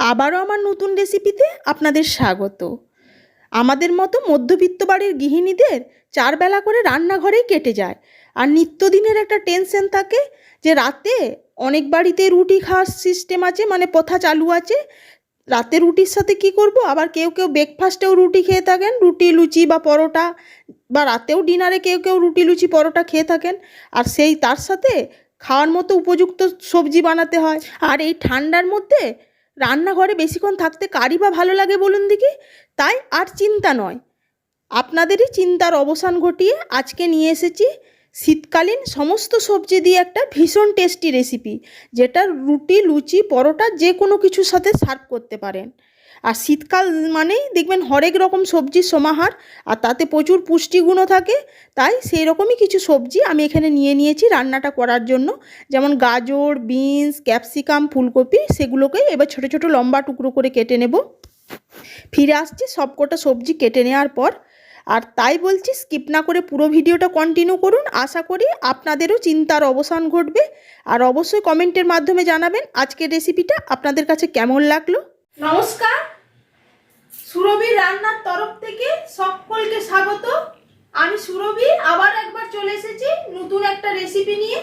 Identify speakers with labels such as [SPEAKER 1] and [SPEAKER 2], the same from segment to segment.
[SPEAKER 1] আবারও আমার নতুন রেসিপিতে আপনাদের স্বাগত। আমাদের মতো মধ্যবিত্ত বাড়ির গৃহিণীদের চার বেলা করে রান্নাঘরেই কেটে যায়। আর নিত্যদিনের একটা টেনশন থাকে যে রাতে অনেক বাড়িতে রুটি খাওয়ার সিস্টেম আছে মানে প্রথা চালু আছে। রাতে রুটির সাথে কি করব? আবার কেউ কেউ ব্রেকফাস্টেও রুটি খেয়ে থাকেন, রুটি, লুচি বা পরোটা, বা রাতেও ডিনারে কেউ কেউ রুটি, লুচি, পরোটা খেয়ে থাকেন। আর সেই তার সাথে খাওয়ার মতো উপযুক্ত সবজি বানাতে হয়। আর এই ঠান্ডার মধ্যে রান্নাঘরে বেশিক্ষণ থাকতে কারি বা ভালো লাগে বলুন দেখি? তাই আর চিন্তা নয়। আপনাদেরই চিন্তার অবসান ঘটিয়ে আজকে নিয়ে এসেছি শীতকালীন সমস্ত সবজি দিয়ে একটা ভীষণ টেস্টি রেসিপি যেটা রুটি, লুচি, পরোটা যে কোনো কিছুর সাথে সার্ভ করতে পারেন। আর শীতকাল মানেই দেখবেন হরেক রকম সবজির সমাহার, আর তাতে প্রচুর পুষ্টিগুণও থাকে, তাই সেই রকমই কিছু সবজি আমি এখানে নিয়ে নিয়েছি রান্নাটা করার জন্য। যেমন গাজর, বিনস, ক্যাপসিকাম, ফুলকপি সেগুলোকে এবার ছোটো ছোটো লম্বা টুকরো করে কেটে নেব। ফিরে আসছি সবকটা সবজি কেটে নেওয়ার পর, আর তাই বলছি স্কিপ না করে পুরো ভিডিওটা কন্টিনিউ করুন। আশা করি আপনাদেরও চিন্তার অবসান ঘটবে, আর অবশ্যই কমেন্টের মাধ্যমে জানাবেন আজকের রেসিপিটা আপনাদের কাছে কেমন লাগল। নমস্কার। সুরভি রান্নার তরফ থেকে সকলকে স্বাগত। আমি সুরভি, আবার একবার চলে এসেছি নতুন একটা রেসিপি নিয়ে।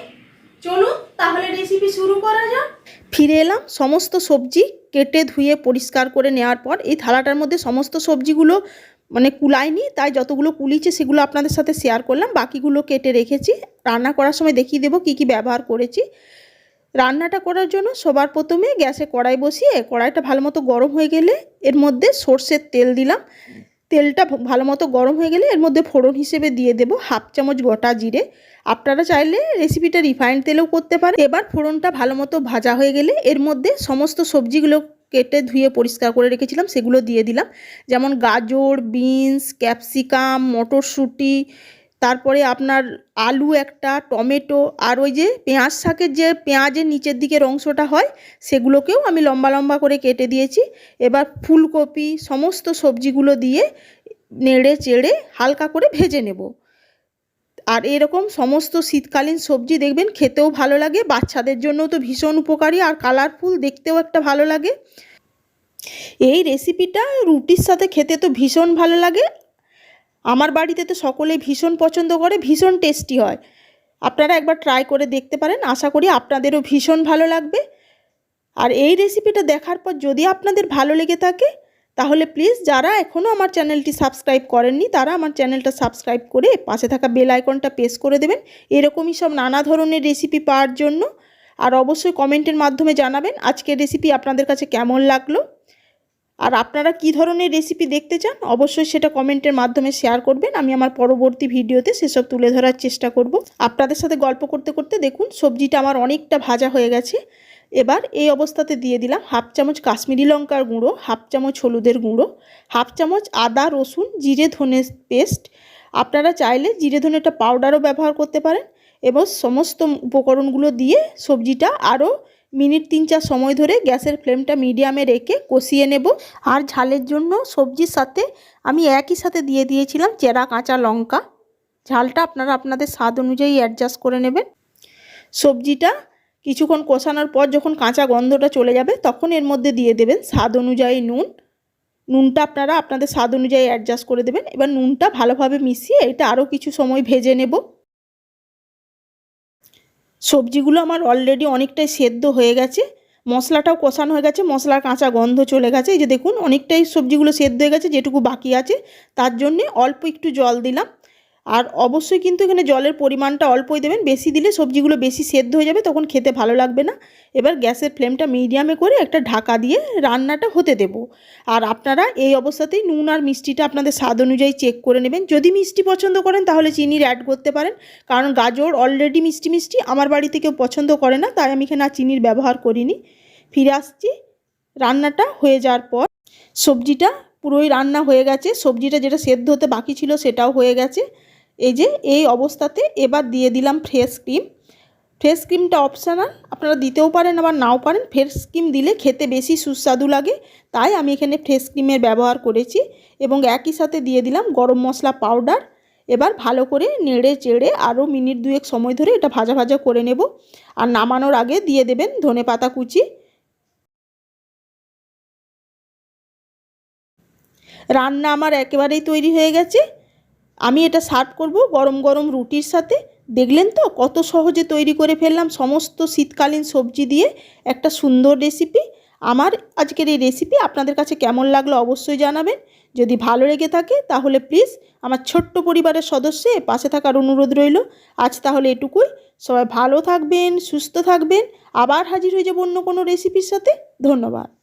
[SPEAKER 1] চলুন, তাহলে রেসিপি শুরু করা যাক। ফিরে এলাম, সমস্ত সবজি কেটে ধুয়ে পরিষ্কার করে নেওয়ার পর এই থালাটার মধ্যে সমস্ত সবজিগুলো মানে কুলায়নি, তাই যতগুলো কুলিয়েছে সেগুলো আপনাদের সাথে শেয়ার করলাম। বাকিগুলো কেটে রেখেছি। রান্না করার সময় দেখিয়ে দেবো কী কী ব্যবহার করেছি। রান্নাটা করার জন্য সবার প্রথমে গ্যাসে কড়াই বসিয়ে কড়াইটা ভালো মতো গরম হয়ে গেলে এর মধ্যে সর্ষের তেল দিলাম। তেলটা ভালো মতো গরম হয়ে গেলে এর মধ্যে ফোড়ন হিসেবে দিয়ে দেবো হাফ চামচ গোটা জিরে। আপনারা চাইলে রেসিপিটা রিফাইন্ড তেলেও করতে পারেন। এবার ফোড়নটা ভালো মতো ভাজা হয়ে গেলে এর মধ্যে সমস্ত সবজিগুলো কেটে ধুয়ে পরিষ্কার করে রেখেছিলাম, সেগুলো দিয়ে দিলাম। যেমন গাজর, বিনস, ক্যাপসিকাম, মটরশুঁটি তারপরে আপনার আলু একটা, টমেটো আর ওই যে পেঁয়াজ শাকের যে পেঁয়াজের নিচের দিকের অংশটা হয়, সেগুলোকেও আমি লম্বা লম্বা করে কেটে দিয়েছি। এবার ফুলকপি সমস্ত সবজিগুলো দিয়ে নেড়ে চেড়ে হালকা করে ভেজে নেব। আর এরকম সমস্ত শীতকালীন সবজি দেখবেন খেতেও ভালো লাগে, বাচ্চাদের জন্যও তো ভীষণ উপকারী আর কালারফুল দেখতেও একটা ভালো লাগে। এই রেসিপিটা রুটির সাথে খেতে তো ভীষণ ভালো লাগে আমার বাড়িতে তো সকলে ভীষণ পছন্দ করে, ভীষণ টেস্টি হয়। আপনারা একবার ট্রাই করে দেখতে পারেন, আশা করি আপনাদেরও ভীষণ ভালো লাগবে। আর এই রেসিপিটা দেখার পর যদি আপনাদের ভালো লেগে থাকে, তাহলে প্লিজ যারা এখনও আমার চ্যানেলটি সাবস্ক্রাইব করেননি, তারা আমার চ্যানেলটা সাবস্ক্রাইব করে পাশে থাকা বেল আইকনটা প্রেস করে দেবেন। এরকমই সব নানা ধরনের রেসিপি পাওয়ার জন্য। আর অবশ্যই কমেন্টের মাধ্যমে জানাবেন, আজকের রেসিপি আপনাদের কাছে কেমন লাগল। আর আপনারা কি ধরনের রেসিপি দেখতে চান, অবশ্যই সেটা কমেন্টের মাধ্যমে শেয়ার করবেন। আমি আমার পরবর্তী ভিডিওতে সেসব তুলে ধরার চেষ্টা করব। আপনাদের সাথে গল্প করতে করতে দেখুন, সবজিটা আমার অনেকটা ভাজা হয়ে গেছে। এবার এই অবস্থাতে দিয়ে দিলাম হাফ চামচ কাশ্মীরি লঙ্কার গুঁড়ো, হাফ চামচ হলুদের গুঁড়ো, হাফ চামচ আদা, রসুন, জিরে, ধনে পেস্ট। আপনারা চাইলে জিরে ধনেটা পাউডারও ব্যবহার করতে পারেন এবং সমস্ত উপকরণগুলো দিয়ে সবজিটা আরও মিনিট তিন চার সময় ধরে গ্যাসের ফ্লেমটা মিডিয়ামে রেখে কষিয়ে নেব। আর ঝালের জন্য সবজির সাথে আমি একই সাথে দিয়ে দিয়েছিলাম চেরা, কাঁচা লঙ্কা। ঝালটা আপনারা আপনাদের স্বাদ অনুযায়ী অ্যাডজাস্ট করে নেবেন। সবজিটা কিছুক্ষণ কষানোর পর যখন কাঁচা গন্ধটা চলে যাবে তখন এর মধ্যে দিয়ে দেবেন স্বাদ অনুযায়ী নুন। নুনটা আপনারা আপনাদের স্বাদ অনুযায়ী অ্যাডজাস্ট করে দেবেন। এবার নুনটা ভালোভাবে মিশিয়ে এটা আরও কিছু সময় ভেজে নেব। সবজিগুলো আমার অলরেডি অনেকটাই সেদ্ধ হয়ে গেছে। মশলাটাও কষানো হয়ে গেছে, মশলার কাঁচা গন্ধ চলে গেছে। এই যে দেখুন, অনেকটাই সবজিগুলো সেদ্ধ হয়ে গেছে, যেটুকু বাকি আছে, তার জন্যে অল্প একটু জল দিলাম। আর অবশ্যই কিন্তু এখানে জলের পরিমাণটা অল্পই দেবেন। বেশি দিলে সবজিগুলো বেশি সেদ্ধ হয়ে যাবে, তখন খেতে ভালো লাগবে না। এবার গ্যাসের ফ্লেমটা মিডিয়ামে করে একটা ঢাকা দিয়ে রান্নাটা হতে দেব। আর আপনারা এই অবস্থাতেই নুন আর মিষ্টিটা আপনাদের স্বাদ অনুযায়ী চেক করে নেবেন। যদি মিষ্টি পছন্দ করেন, তাহলে চিনির অ্যাড করতে পারেন। কারণ গাজর অলরেডি মিষ্টি মিষ্টি, আমার বাড়িতে কেউ পছন্দ করে না, তাই আমি এখানে আর চিনির ব্যবহার করিনি। ফিরে আসছি, রান্নাটা হয়ে যাওয়ার পর। সবজিটা পুরোই রান্না হয়ে গেছে। সবজিটা যেটা সেদ্ধ হতে বাকি ছিল, সেটাও হয়ে গেছে। এই যে, এই অবস্থাতে এবার দিয়ে দিলাম ফ্রেশ ক্রিম। ফ্রেশ ক্রিমটা অপশানাল আপনারা দিতেও পারেন, আবার নাও পারেন। ফ্রেশ ক্রিম দিলে খেতে বেশি সুস্বাদু লাগে। তাই আমি এখানে ফ্রেশ ক্রিমের ব্যবহার করেছি এবং একই সাথে দিয়ে দিলাম গরম মশলা পাউডার এবার ভালো করে নেড়ে চেড়ে আরও মিনিট দুয়েক সময় ধরে এটা ভাজা ভাজা করে নেব। আর নামানোর আগে দিয়ে দেবেন ধনে পাতা কুচি। রান্না আমার একেবারেই তৈরি হয়ে গেছে। আমি এটা সার্ভ করব গরম গরম রুটির সাথে। দেখলেন তো কত সহজে তৈরি করে ফেললাম। সমস্ত শীতকালীন সবজি দিয়ে একটা সুন্দর রেসিপি আমার আজকের এই রেসিপি আপনাদের কাছে কেমন লাগল অবশ্যই জানাবেন। যদি ভালো লেগে থাকে তাহলে প্লিজ আমার ছোট্ট পরিবারের সদস্যে পাশে থাকার অনুরোধ রইল। আজ তাহলে এটুকুই। সবাই ভালো থাকবেন, সুস্থ থাকবেন। আবার হাজির হয়ে যাব অন্য কোনো রেসিপির সাথে। ধন্যবাদ।